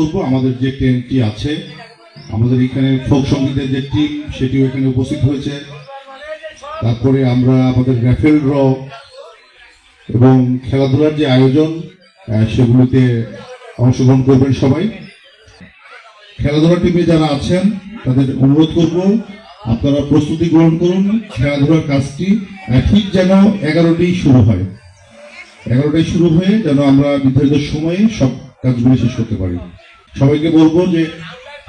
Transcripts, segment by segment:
করব। আমাদের যে টেন্টটি আছে, আমাদের এখানে ফোক সঙ্গীতের যে টিম সেটিও এখানে উপস্থিত হয়েছে। তারপরে আমরা আমাদের র্যাফেল ড্র এবং খেলাধুলার যে আয়োজন সেগুলোতে অংশগ্রহণ করবেন সবাই। খেলাধুলা টিমে যারা আছেন, তাদের অনুরোধ করব, আপনারা প্রস্তুতি গ্রহণ করুন। খেলাধুলার কাজটি ঠিক যেন এগারোটি শুরু হয়। এগারোটায় শুরু হয়ে যেন আমরা নির্ধারিত সময়ে সব কাজগুলো শেষ করতে পারি। সবাইকে বলব যে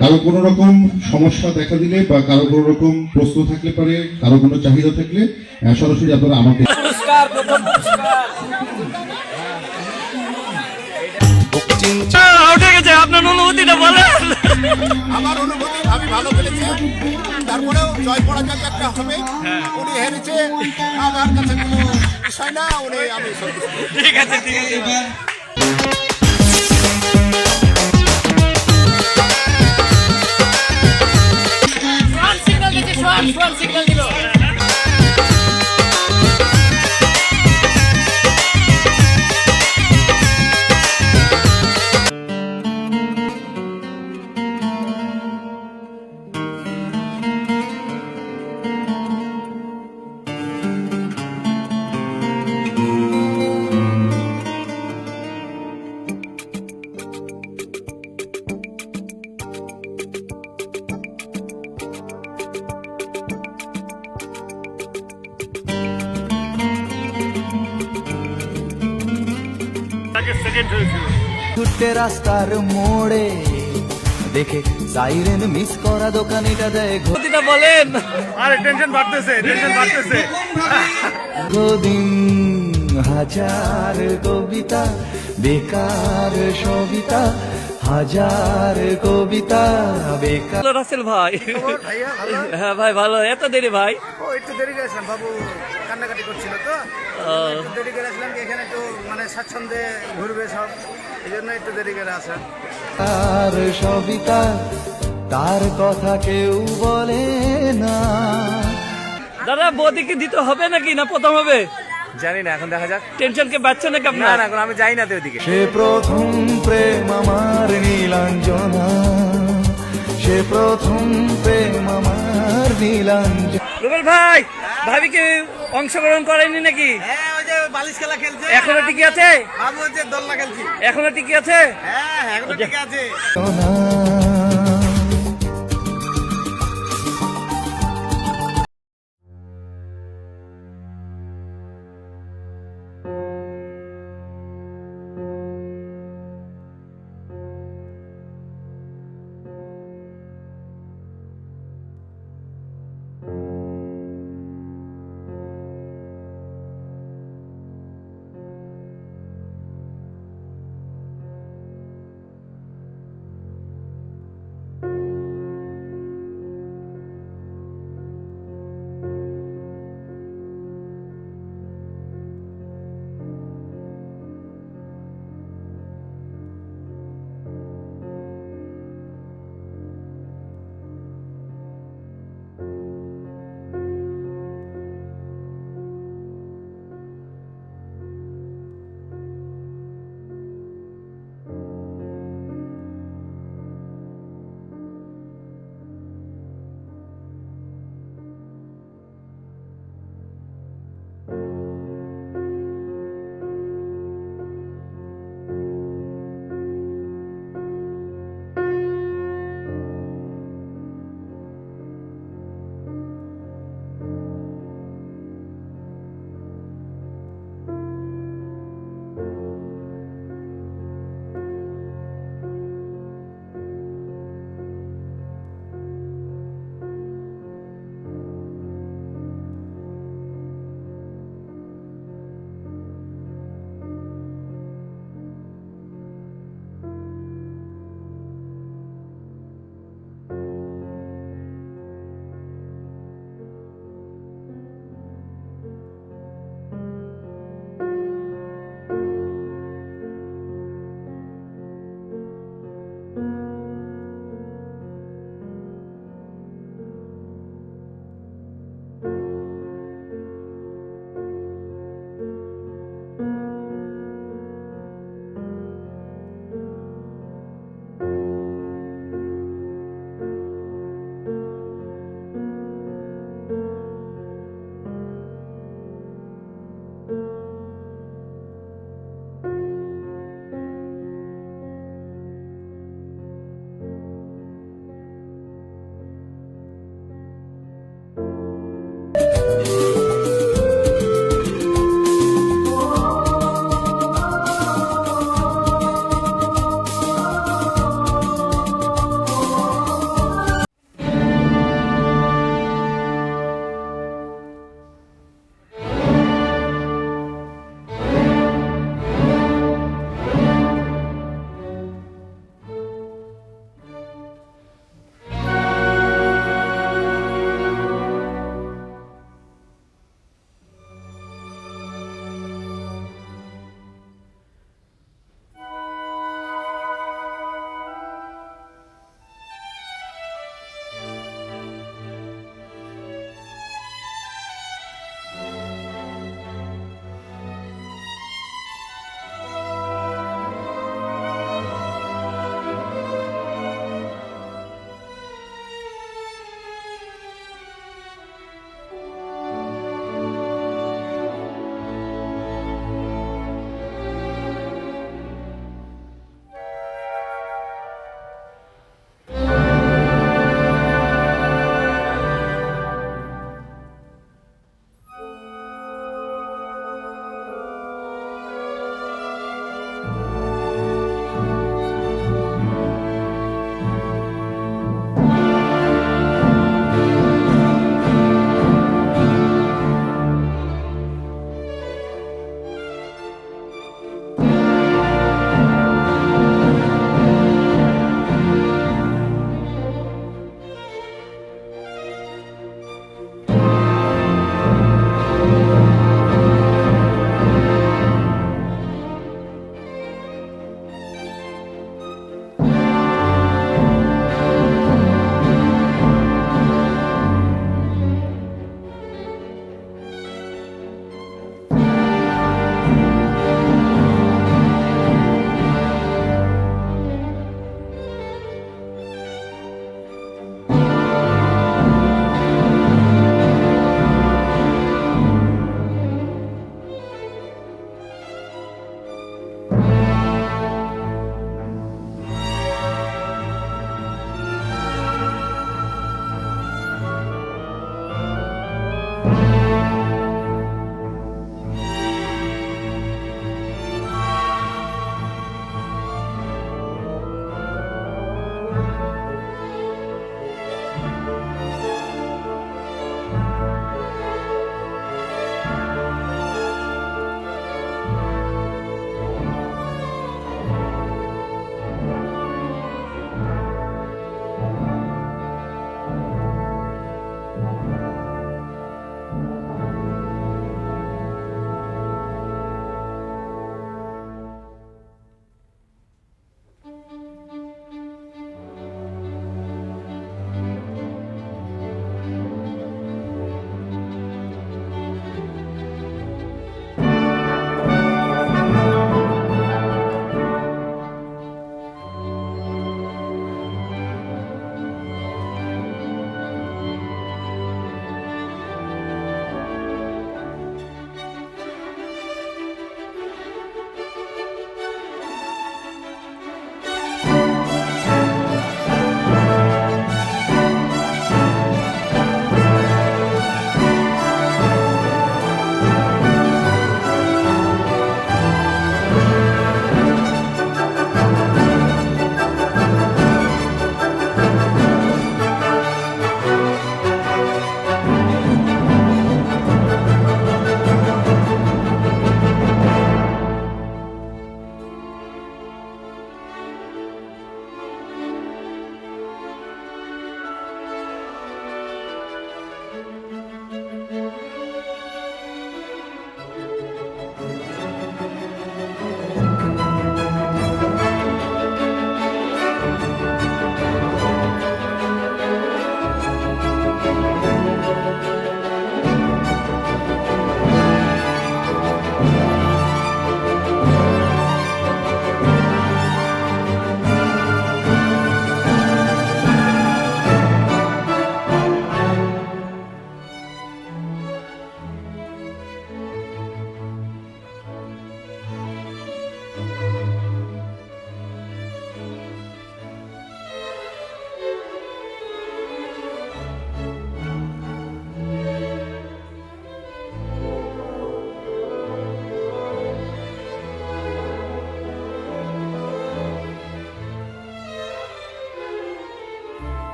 কারও কোনো রকম সমস্যা দেখা দিলে বা কারও কোনো রকম প্রশ্ন থাকলে পারে কারও কোনো চাহিদা থাকলে সরাসরি আপনারা আমাকে গেছে আপনার অনুভূতিটা বলেন। আমার অনুভূতি আমি ভালো খেলেছি তারপরেও জয় পরাজয় একটা হবে। উনি হেরেছে আমার কাছে কোনো বিষয় না উনি আমি ঠিক আছে ঠিক আছে। সোয়ান সোয়ান সিগন্যাল দিল মোড়ে। দেখে সাইরেন মিস করা দোকানিটা দেয় গতিটা বলেন। আরে টেনশন বাড়তেছে টেনশন বাড়তেছে। গোদিন হাজার কবিতা বেকার সবিতা হাজার কবিতা বেকার। ভালো রাসেল ভাই। হ্যাঁ ভাই ভালো। এত দেরি ভাই? ও একটু দেরি আসলাম বাবু কান্নাকাটি করছিল তো। একটু দেরি করে আসলাম কি এখানে একটু মানে স্বাচ্ছন্দ্যে ঘুরবে সব। এই জন্য একটু দেরি করে আসা আর সবিতা তার কথা কেউ বলে না। দাদা বৌদিকে দিতে হবে নাকি না প্রথম হবে? জানি না এখন দেখা যাক। টেনশন কে বাচ্চা নাকি না আপনার? না এখন আমি যাই না তো ওইদিকে সে প্রথম প্রেম আমার নীলাঞ্জনা। সে প্রথম প্রেম আমার নীলাঞ্জনা। রুবেল ভাই ভাবি ভাবিকে অংশগ্রহণ করেনি নাকি? হ্যাঁ ওই যে বালিশ খেলা খেলছে। এখনও টিকে আছে? বাবু হচ্ছে দোলনা খেলছি। এখনও টিকে আছে? হ্যাঁ এখনও এখন ঠিক আছে।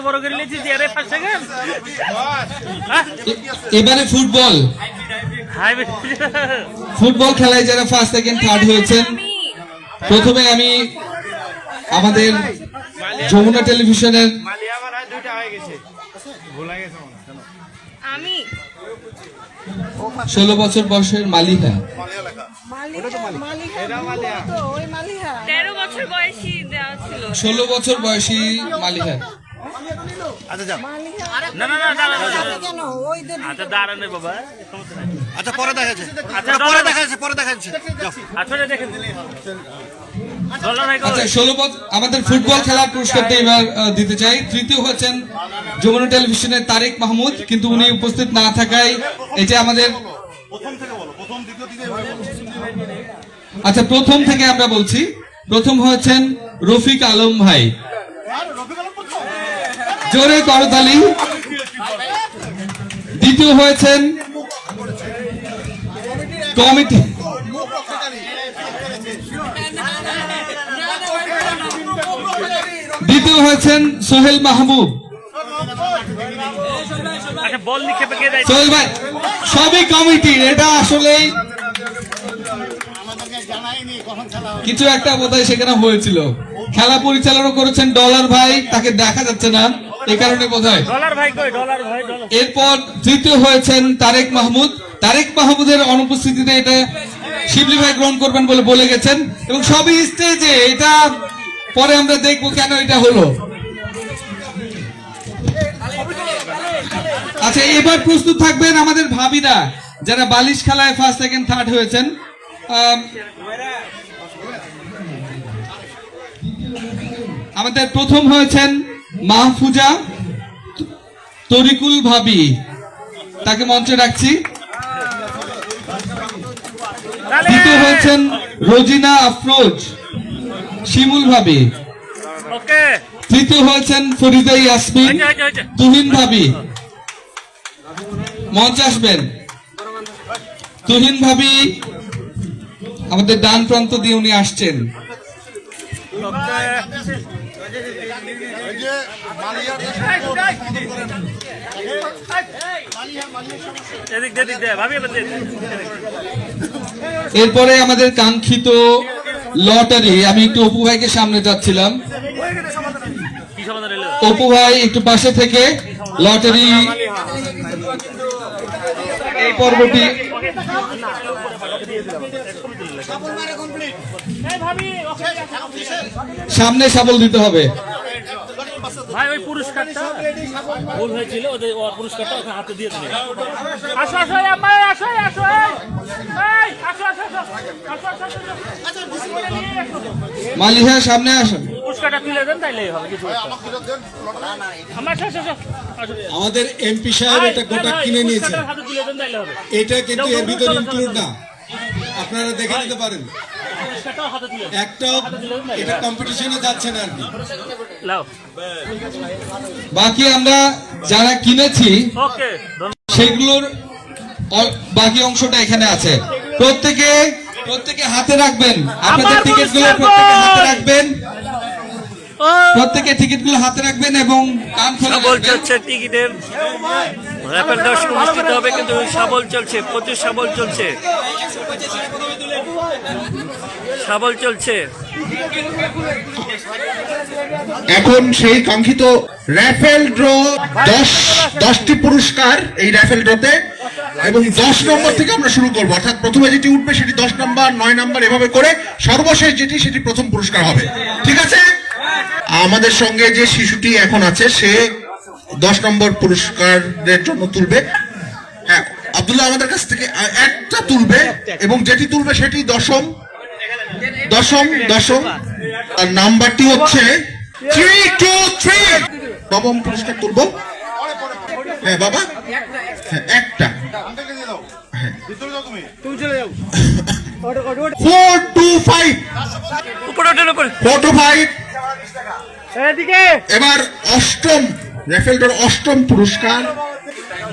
বড় করে নিয়েছি যে আরে ফার্স্ট সেকেন্ড এবারে ফুটবল। ফুটবল খেলায় যারা ফার্স্ট সেকেন্ড থার্ড হয়েছেন প্রথমে আমি আমাদের যমুনা টেলিভিশনের ষোলো বছর বয়সের মালিকা তেরো বছর বয়সী দেওয়া ছিল ষোলো বছর না না না দাঁড়ান আচ্ছা দাঁড়ান বাবা আচ্ছা পরে দেখা যাচ্ছে। আচ্ছা পরে দেখা যাচ্ছে পরে দেখা যাচ্ছে। আচ্ছা দেখেন আচ্ছা ষোলো বছর আমাদের ফুটবল খেলার পুরস্কারটা এবার দিতে চাই। তৃতীয় হচ্ছেন যমুনা টেলিভিশনের তারেক মাহমুদ কিন্তু উনি উপস্থিত না থাকায় এটা আমাদের আচ্ছা প্রথম থেকে আমরা বলছি। প্রথম হয়েছেন রফিক আলম ভাই। জোরে করতালি দ্বিতীয় হয়েছেন কমিটি। দ্বিতীয় হয়েছেন সোহেল মাহবুব আচ্ছা সোহেল ভাই সবই কমিটি এটা আসলেই কিছু একটা বোধহয় সেখানে হয়েছিল। খেলা পরিচালনা করেছেন ডলার ভাই তাকে দেখা যাচ্ছে না। এ কারণে এরপর তৃতীয় হয়েছেন তারেক মাহমুদ। তারেক মাহমুদের অনুপস্থিতিতে এটা শিবলি ভাই গ্রহণ করবেন বলে বলে গেছেন। এবং সবই স্টেজে এটা পরে আমরা দেখব কেন এটা হলো। আচ্ছা এবার প্রস্তুত থাকবেন আমাদের ভাবিরা যারা বালিশ খেলায় ফার্স্ট সেকেন্ড থার্ড হয়েছেন। আম, আমাদের প্রথম হয়েছেন মাহফুজা তরিকুল ভাবি। তাকে মঞ্চে রাখছি দ্বিতীয় হয়েছেন রোজিনা আফরোজ শিমুল ভাবি। তৃতীয় হয়েছেন ফরিদা ইয়াসমিন তুহিন ভাবি। মঞ্চে আসবেন। তুহিন ভাবি আমাদের ডান প্রান্ত দিয়ে উনি আসছেন। এরপরে আমাদের কাঙ্ক্ষিত লটারি আমি একটু অপু ভাইকে সামনে যাচ্ছিলাম। অপু ভাই একটু পাশে থেকে লটারি এই পর্বটি সামনে সাবল দিতে হবে ভাই ওই পুরস্কারটা ভুল হয়েছিল ওদের পুরস্কারটা ওখানে হাতে দিয়ে দিলে আসো আসো আম্মা আসো আসো এই এই, আসো আসো আসো আসো আসো আসো, আসো নিয়ে আসো। মালিহা সামনে আসুন পুরস্কারটা তুলে দেন তাইলেই হবে কিছু একটা। আমার আসো। আমাদের এমপি সাহেব এটা গোটা কিনে হবে এটা কিন্তু এর ভিতরে ইনক্লুড না আপনারা দেখে নিতে পারেন এটা কম্পিটিশনে যাচ্ছে না আর কি। বাকি আমরা যারা কিনেছি সেগুলোর বাকি অংশটা এখানে আছে। প্রত্যেকে প্রত্যেকে হাতে রাখবেন। আপনাদের টিকিটগুলো প্রত্যেকে হাতে রাখবেন। প্রত্যেকে টিকিটগুলো হাতে রাখবেন এবং কান খোলা রাখবেন। চলছে টিকিটের। র্যাপের দর্শক অনুষ্ঠিত হবে কিন্তু সাবল চলছে প্রচুর সাবল চলছে। সাবল চলছে। এখন সেই কাঙ্ক্ষিত র্যাফেল ড্র দশ, দশটি পুরস্কার এই র্যাফেল ড্রতে। এবং দশ নম্বর থেকে আমরা শুরু করব। অর্থাৎ প্রথমে যেটি উঠবে সেটি দশ নম্বর, নয় নম্বর এভাবে করে সর্বশেষ যেটি সেটি প্রথম পুরস্কার হবে। ঠিক আছে? আমাদের সঙ্গে যে শিশুটি এখন আছে, সে দশ নম্বর পুরস্কারের জন্য তুলবে। হ্যাঁ আব্দুল্লাহ আমাদের কাছ থেকে একটা তুলবে এবং যেটি তুলবে সেটি দশম। দশম দশম। আর নাম্বারটি হচ্ছে থ্রি টু থ্রি নবম পুরস্কার তুলবো। হ্যাঁ বাবা। হ্যাঁ একটা। ফোর টু ফাইভ উপরে ওঠেন উপরে। ফোর টু ফাইভ এবার অষ্টম র্যাফেলডোর অষ্টম পুরস্কার।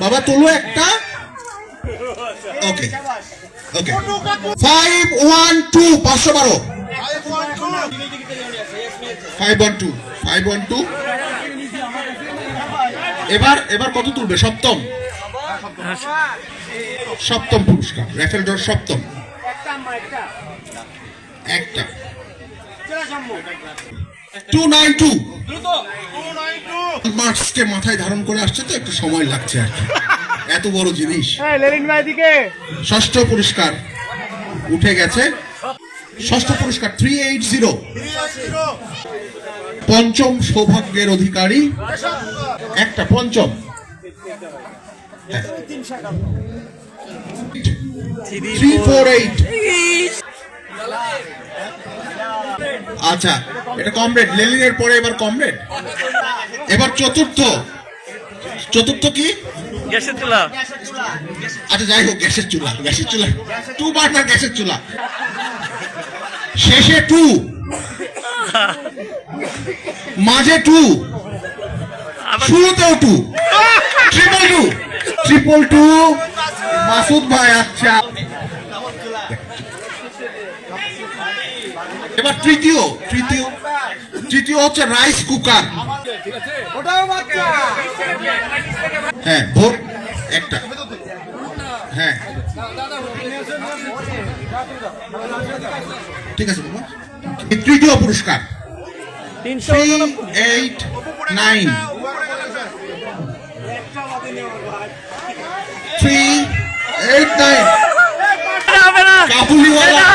বাবা তোলো একটা। Okay okay five one two পাঁচশো বারো। Five one two five one two এবার এবার কত তুলবে? সপ্তম। সপ্তম পুরস্কার। র্যাফেল ড্র সপ্তম। একটা টু নাইন টু। মার্কসকে মাথায় ধারণ করে আসছে তো একটু সময় লাগছে আর কি। এত বড় জিনিস। ষষ্ঠ পুরস্কার উঠে গেছে। ষষ্ঠ পুরস্কার থ্রি এইট জিরো পঞ্চম সৌভাগ্যের অধিকারী। একটা পঞ্চম। থ্রি ফোর এইট আচ্ছা এটা কমরেড লেলিনের পরে এবার কমরেড এবার চতুর্থ। চতুর্থ কি? গ্যাসের চুলা। আচ্ছা যাই হোক গ্যাসের চুলা গ্যাসের চুলা। টু বার্নার গ্যাসের চুলা? শেষে টু মাঝে two শুরুতেও two triple two triple two Masud ভাই আচ্ছা। এবার তৃতীয় তৃতীয় তৃতীয় হচ্ছে রাইস কুকার হ্যাঁ ভোর একটা। হ্যাঁ। ঠিক আছে বাবা। তৃতীয় পুরস্কার। Three eight nine three eight nine Kabuliwala.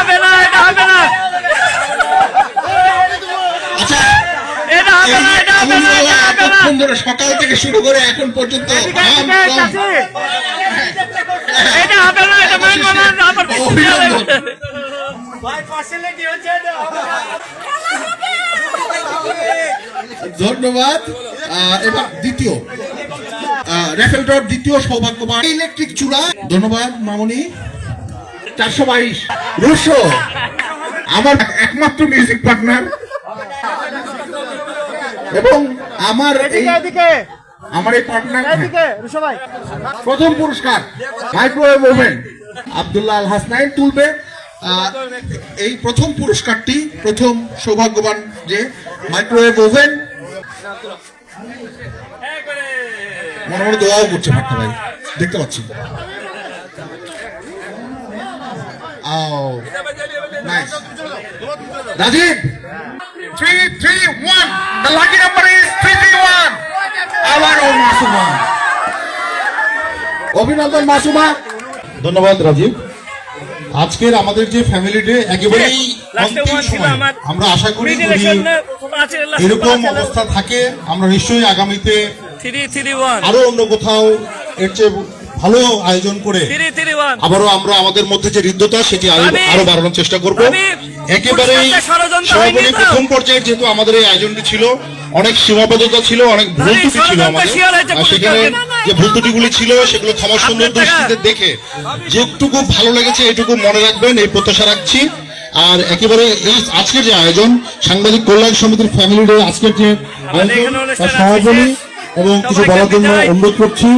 এতক্ষণ ধরে সকাল থেকে শুরু করে এখন পর্যন্ত। ধন্যবাদ। এবার দ্বিতীয়। রেফেল ড্রর দ্বিতীয় সৌভাগ্যবান। ইলেকট্রিক চূড়া। ধন্যবাদ মামনি। চারশো বাইশ। রুশো। আমার একমাত্র মিউজিক পার্টনার। এবং আমার এই আমার এই পার্টনার প্রথম পুরস্কার মাইক্রোওয়েভ ওভেন আব্দুল্লাহ আল হাসনাইন তুলবে। এই প্রথম পুরস্কারটি প্রথম সৌভাগ্যবান যে মাইক্রোওয়েভ ওভেন মনে মনে দোয়াও করছে ভাট্টা ভাই দেখতে পাচ্ছি। Rajib three three one the lucky number is three three one আবারও মাসুমা অভিনন্দন মাসুমা। ধন্যবাদ রাজীব। আজকের আমাদের যে ফ্যামিলি ডে একেবারেই অন্তিম সময়। আমরা আশা করি যদি এরকম অবস্থা থাকে আমরা নিশ্চয়ই আগামীতে থ্রি থ্রি ওয়ান আরও অন্য কোথাও এর চেয়ে ভালো আয়োজন করে আবারও আমরা আমাদের মধ্যে যে হৃদ্যতা সেটি আরও আরও বাড়ানোর চেষ্টা করব। একেবারেই পুরস্কারটা ষড়যন্ত্র সর্বনি হয়নি তো? প্রথম পর্যায়ে যেহেতু আমাদের এই আয়োজনটি ছিল অনেক সীমাবদ্ধতা ছিল অনেক ভুল ত্রুটি ছিল আমাদের। শিয়ার হয়েছে আর সেখানে যে ভুল ত্রুটিগুলি ছিল সেগুলো ক্ষমা সুন্দর দৃষ্টিতে দেখে যেটুকু ভালো লেগেছে এটুকু মনে রাখবেন এই প্রত্যাশা রাখছি। আর একেবারে এই আজকের যে আয়োজন সাংবাদিক কল্যাণ সমিতির ফ্যামিলি ডে আজকের যে আয়োজন তার সমাপনী এবং কিছু বলার জন্য অনুরোধ করছি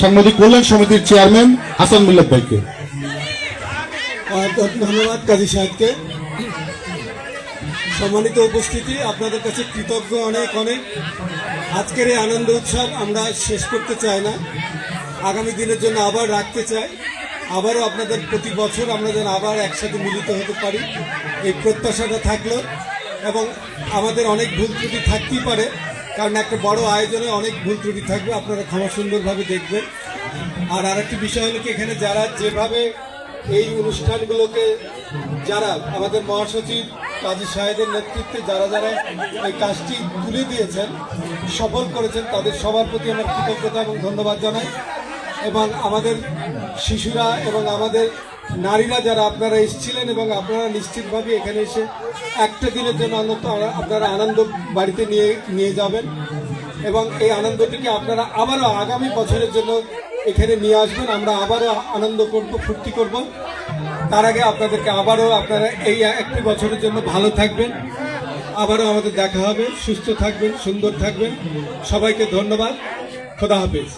সাংবাদিক কল্যাণ সমিতির চেয়ারম্যান হাসান মিল্লাত ভাইকে। ধন্যবাদ কাজী সাহেবকে। সম্মানিত উপস্থিতি, আপনাদের কাছে কৃতজ্ঞ অনেক অনেক। আজকের এই আনন্দ উৎসব আমরা শেষ করতে চাই না। আগামী দিনের জন্য আবার রাখতে চাই। আবারও আপনাদের প্রতি বছর আমরা যেন আবার একসাথে মিলিত হতে পারি। এই প্রত্যাশাটা থাকল এবং আমাদের অনেক ভুল ত্রুটি থাকতেই পারে, কারণ একটা বড় আয়োজনে অনেক ভুল ত্রুটি থাকবে। আপনারা ক্ষমা সুন্দরভাবে দেখবেন। আর আরেকটি বিষয় হলো কি, এখানে যারা যেভাবে এই অনুষ্ঠানগুলোকে যারা আমাদের মহাসচিব কাজী সাহেবের নেতৃত্বে যারা যারা এই কাজটি তুলে দিয়েছেন, সফল করেছেন, তাদের সবার প্রতি আমার কৃতজ্ঞতা এবং ধন্যবাদ জানাই। এবং আমাদের শিশুরা এবং আমাদের নারীরা যারা আপনারা এসেছিলেন এবং আপনারা নিশ্চিতভাবে এখানে এসে একটা দিনের জন্য অন্তত আপনারা আনন্দ বাড়িতে নিয়ে নিয়ে যাবেন। এবং এই আনন্দটিকে আপনারা আবারও আগামী বছরের জন্য এখানে নিয়ে আসবেন, আমরা আবারও আনন্দ করব, ফুর্তি করব। তার আগে আপনাদেরকে আবারও আপনারা এই একটি বছরের জন্য ভালো থাকবেন। আবারও আমাদের দেখা হবে, সুস্থ থাকবেন, সুন্দর থাকবেন। সবাইকে ধন্যবাদ। খোদা হাফেজ।